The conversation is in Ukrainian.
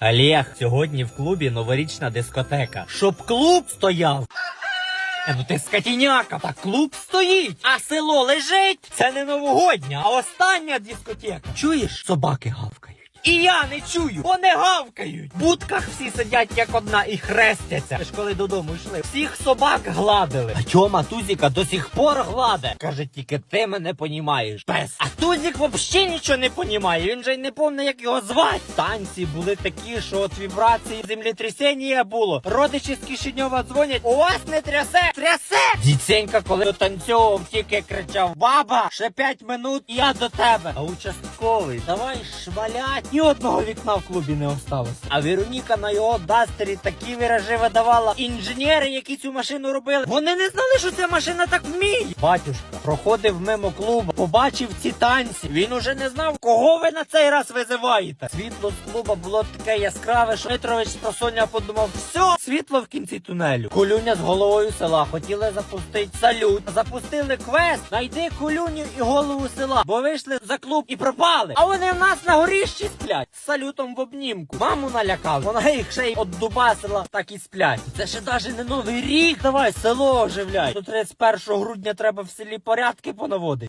Олег, сьогодні в клубі новорічна дискотека. Щоб клуб стояв. Е, ну ти скотіняка, та клуб стоїть, а село лежить. Це не новогодня, а остання дискотека. Чуєш? Собаки гавкають. І я не чую, вони гавкають. В будках всі сидять як одна і хрестяться. Ж коли додому йшли, всіх собак гладили. А Тьома Тузіка до сих пор гладе. Каже, тільки ти мене понімаєш. Пес. А Тузік взагалі нічого не понімає. Він же й не помне, як його звати. Танці були такі, що от вібрації землетрясіння було. Родичі з Кишиньова дзвонять. У вас не трясе, трясе. Діценька, коли дотанцьовував, тільки кричав: Баба, ще п'ять минут, і я до тебе. А участковий, давай шмалять. Ні одного вікна в клубі не осталось. А Вероніка на його дастері такі виражи видавала. Інженери, які цю машину робили, вони не знали, що ця машина так вміє. Батюшка проходив мимо клубу, побачив ці танці. Він уже не знав, кого ви на цей раз визиваєте. Світло з клуба було таке яскраве, що Митрович з просоння подумав, все, світло в кінці тунелю. Кулюня з головою села хотіли запустити салют. Запустили квест, знайди кулюню і голову села, бо вийшли за клуб і пропали. А вони в нас на горіщі сплять салютом в обнімку. Маму налякав, вона їх ще й оддубасила, так і сплять. Це ще навіть не новий рік. Давай село оживляй. До 31 грудня треба в селі порядки понаводити.